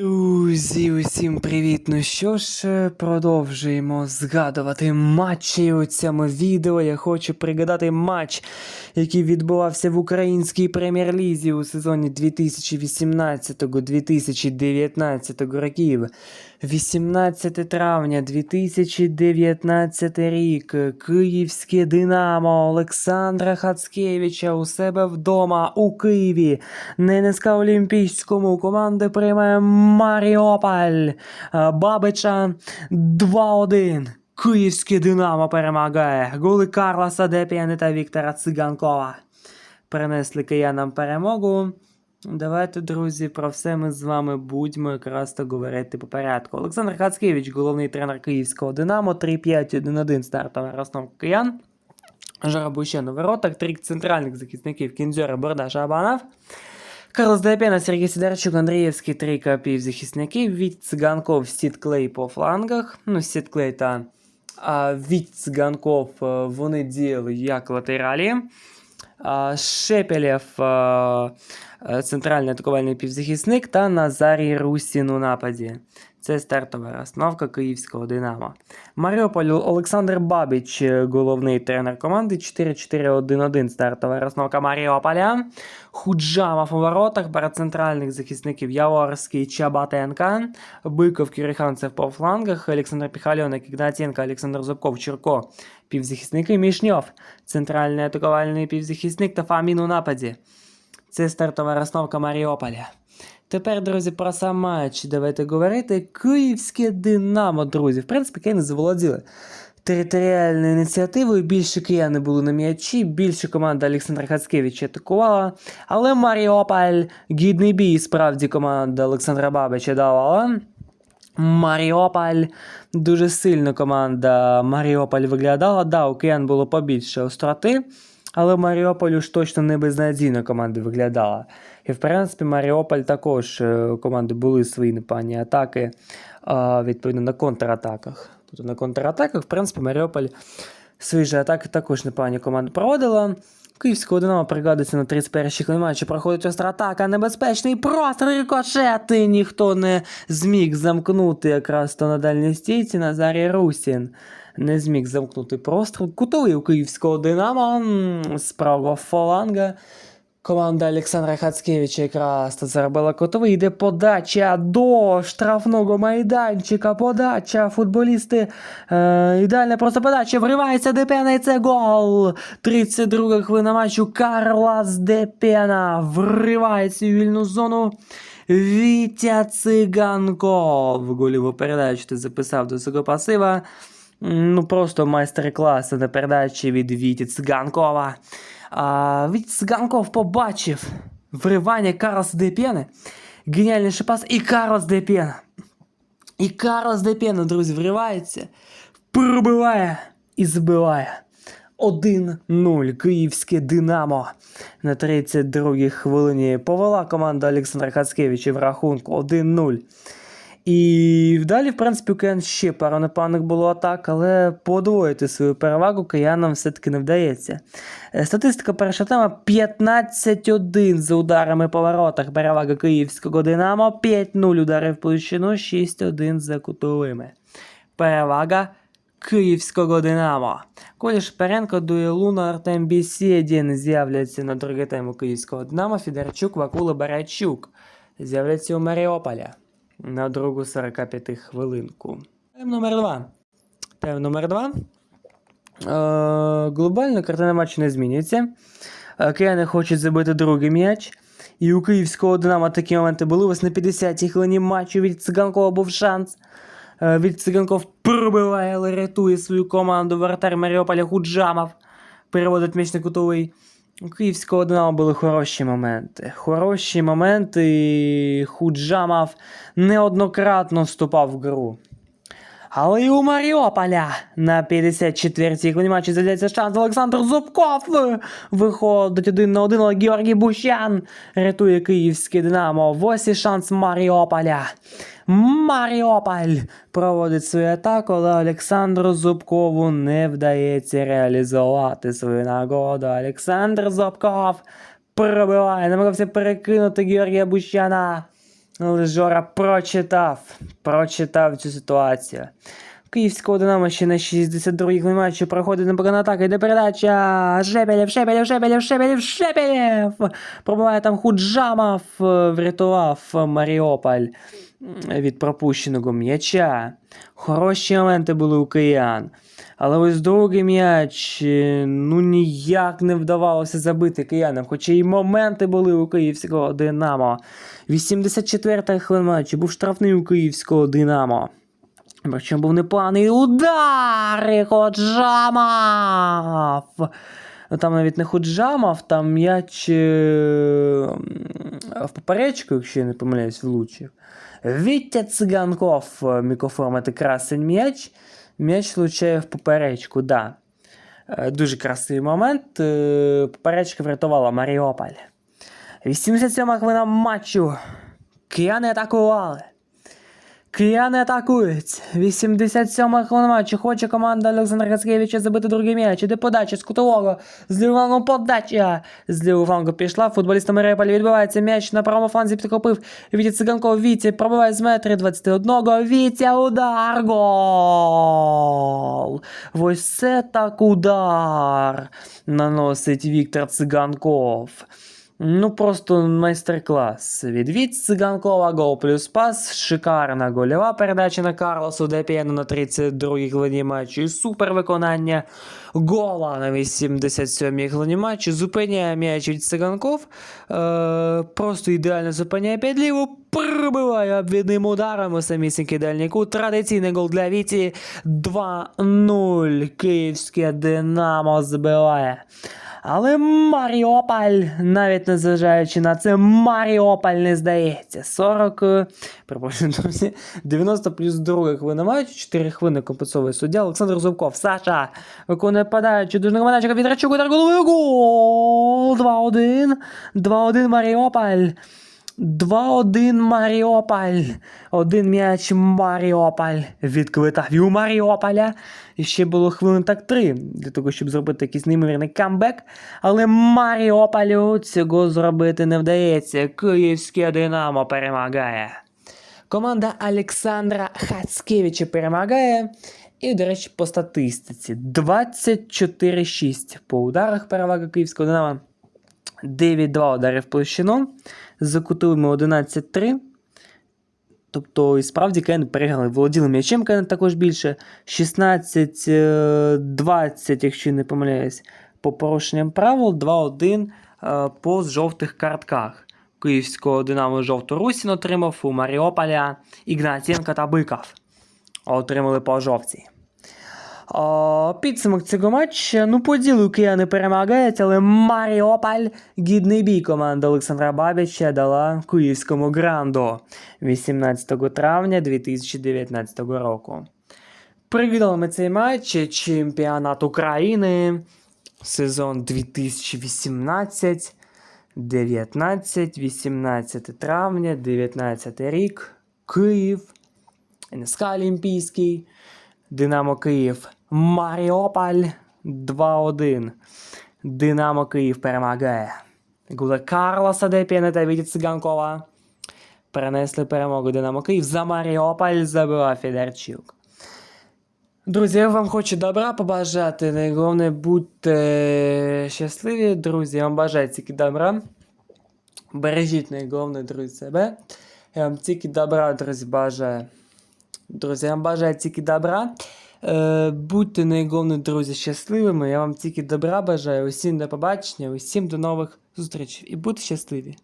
Ooh. Друзі, усім привіт! Ну що ж, е, продовжуємо згадувати матчі у цьому відео. Я хочу пригадати матч, який відбувався в українській прем'єр-лізі у сезоні 2018-2019 років. 18 травня 2019 рік. Київське Динамо Олександра Хацкевича у себе вдома у Києві. На НСК Олімпійському команда приймає Маріополь. А, Бабича 2-1. Київське Динамо перемагає. Голи Карлоса Депіани та Віктора Циганкова. Принесли киянам перемогу. Давайте, друзі, про все ми з вами будемо якраз то говорити по порядку. Олександр Хацкевич, головний тренер київського Динамо, 3-5-1-1 стартова розстановка киян. Жарабущен у воротах, три центральних захисників Кінзьора, Борда, Шабанов. Карлос Депіна, Сергій Сидорчук, Андрієвський, трійка півзахисників, від Циганков, Сід Клей по флангах. Ну, Сід Клей та а, від Циганков, вони діяли як латералі. Шепелєв, центральний атакувальний півзахисник та Назарій Русін у нападі. Це стартова розстановка київського Динамо. Маріуполь Олександр Бабіч, е, головний тренер команди. 4-4-1-1 стартова розстановка Маріуполя. Худжамов у воротах, пара центральних захисників Яворський, Чабатенка, Биков, Кириханцев по флангах, Олександр Піхальоник, Ігнатенко, Олександр Зубков, Чурко, півзахисники Мішньов, центральний атакувальний півзахисник та Фамін нападі. Це стартова розстановка Маріуполя. Тепер, друзі, про сам матч давайте говорити. Київське Динамо, друзі. В принципі, кияни заволоділи територіальною ініціативою. Більше кияни були на м'ячі, більше команда Олександра Хацкевича атакувала. Але Маріополь, гідний бій, справді команда Олександра Бабича давала. Маріополь дуже сильно команда Маріополь виглядала. Да, у киян було побільше остроти, але Маріополь уж точно не безнадійно команда виглядала. І в принципі, Маріополь також е, команди були свої непогані атаки, відповідно на контратаках. Тобто на контратаках, в принципі, Маріополь свої же атаки також непогані команди проводила. Київського Динамо пригадується на 31-й хвилині матчі проходить остра атака, небезпечний простріл рикошети. Ніхто не зміг замкнути якраз то на дальній стійці Назарій Русін. Не зміг замкнути простріл. Кутовий у київського Динамо з правого фаланга. Команда Олександра Хацкевича якраз то заробила котовий. Йде подача до штрафного майданчика. Подача. Футболісти. Е, ідеальна просто подача. Вривається Депена і це гол. 32 хвилина матчу. Карлас Депена вривається у вільну зону. Вітя Циганков. Голіву передачу ти записав до свого пасива. Ну, просто майстер-клас на передачі від Віті Циганкова. А, Віті Циганков побачив вривання Карлоса Депєни. Геніальніший пас і Карлос Депєна. І Карлос Депєна, друзі, вривається, пробиває і збиває. 1-0 Київське Динамо на 32-й хвилині повела команда Олександра Хацкевича в рахунку 1-0. І далі, в принципі, у Киян ще пару непевних було атак, але подвоїти свою перевагу киянам все-таки не вдається. Е, Статистика перша тема 15-1 за ударами по воротах. Перевага київського Динамо, 5-0 удари в площину, 6-1 за кутовими. Перевага київського Динамо. Коля Шперенко, Дуєлуна, Артем Бісєдін з'являться на другий тему київського Динамо, Федорчук, Вакула Барачук з'являться у Маріополя на другу 45 хвилинку. Тайм номер 2. Тайм номер 2. Е, глобально картина матчу не змінюється. Е, Кияни хочуть забити другий м'яч. І у київського Динамо такі моменти були. Ось на 50-й хвилині матчу від Циганкова був шанс. Е, Від Циганков пробиває, але рятує свою команду. Вратар Маріополя Худжамов переводить м'яч на кутовий. У київського Динамо були хороші моменти. Хороші моменти. і Худжамов неоднократно вступав в гру. Але і у Маріополя на 54-й хвилині матчі з'являється шанс. Олександр Зубков виходить один на один, але Георгій Бущан рятує київське Динамо. Ось і шанс Маріополя. Маріополь проводить свою атаку, але Олександру Зубкову не вдається реалізувати свою нагоду. Олександр Зубков пробиває, намагався перекинути Георгія Бущана. Але Жора прочитав, прочитав цю ситуацію. Київського Динамо ще на 62-й хвилині матчу проходить на контратака, йде передача. Шепелєв, Шепелєв, Шепелєв, Шепелєв, Шепелєв. Пробуває там Худжамов, е, врятував Маріополь від пропущеного м'яча. Хороші моменти були у киян. Але ось другий м'яч е, ну ніяк не вдавалося забити киянам, хоча і моменти були у київського Динамо. 84-та хвилина матчу був штрафний у київського Динамо. Причому був непоганий удар і Ходжамов. Ну, Там навіть не Ходжамов, там м'яч е, в поперечку, якщо я не помиляюсь, влучив. Вітя Циганков е, міг оформити красень м'яч. М'яч влучає в поперечку, да. Е, Дуже красивий момент. Поперечка врятувала Маріополь. 87 хвилина матчу. Кияни атакували. Кияни атакують. 87 хвилина матчу. Хоче команда Олександра Гацкевича забити другий м'яч. Іде подача з кутового. З лівого подача. З лівого флангу пішла. Футболіста Маріуполя відбивається м'яч на правому фланзі підхопив. Вітя Циганков. Вітя пробиває з метри 21. Вітя удар. Гол. Ось це так удар. Наносить Віктор Циганков. Ну, просто майстер-клас. Від від Циганкова гол плюс пас. Шикарна гольова передача на Карлосу Депієну на 32-й хвилині матчу. І супер виконання гола на 87-й хвилині матчу. Зупиняє м'яч від Циганков. Е, просто ідеально зупиняє під ліву. Пробиває обвідним ударом у самісінький дальній кут. Традиційний гол для Віті. 2-0. Київське Динамо збиває. Але Маріополь, навіть незважаючи на це, Маріополь не здається. 40, е, перепрошую, 90 плюс 2 хвилина мають, 4 хвилини компенсовує суддя Олександр Зубков. Саша виконує подачу, дуже Манечка від Рачуку, гол! 2-1, 2-1 Маріополь. 2-1 Маріополь. Один м'яч Маріополь відквитав і у Маріополя. І ще було хвилин так три для того, щоб зробити якийсь неймовірний камбек. Але Маріополю цього зробити не вдається. Київське Динамо перемагає. Команда Олександра Хацкевича перемагає. І, до речі, по статистиці 24-6 по ударах перевага Київського Динамо. 9-2 удари в площину. За кутовими 11-3. Тобто, і справді Кен переграли. Володіли м'ячем Кен також більше. 16-20, якщо не помиляюсь, по порушенням правил, 2-1 е, по жовтих картках. Київського Динамо жовту Русін отримав у Маріополя Ігнатєнко та Биков. Отримали по жовтій. О, підсумок цього матчу. Ну, по ділу кияни перемагають, але Маріополь гідний бій команда Олександра Бабіча дала київському гранду 18 травня 2019 року. Привідали цей матч чемпіонат України сезон 2018 19 18 травня 19 рік Київ НСК Олімпійський Динамо Київ Маріополь 2-1. Динамо Київ перемагає. Гули Карлоса Депіна та Віті Циганкова перенесли перемогу Динамо Київ. За Маріополь забивав Федорчук. Друзі, я вам хочу добра побажати. Найголовне будьте щасливі, друзі. Я вам бажаю тільки добра. Бережіть найголовне, друзі, себе. Я вам тільки добра, друзі, бажаю. Друзі, бажаю тільки добра. Е, будьте найголовне, друзі, щасливими. Я вам тільки добра бажаю. Усім до побачення, усім до нових зустрічей. І будьте щасливі.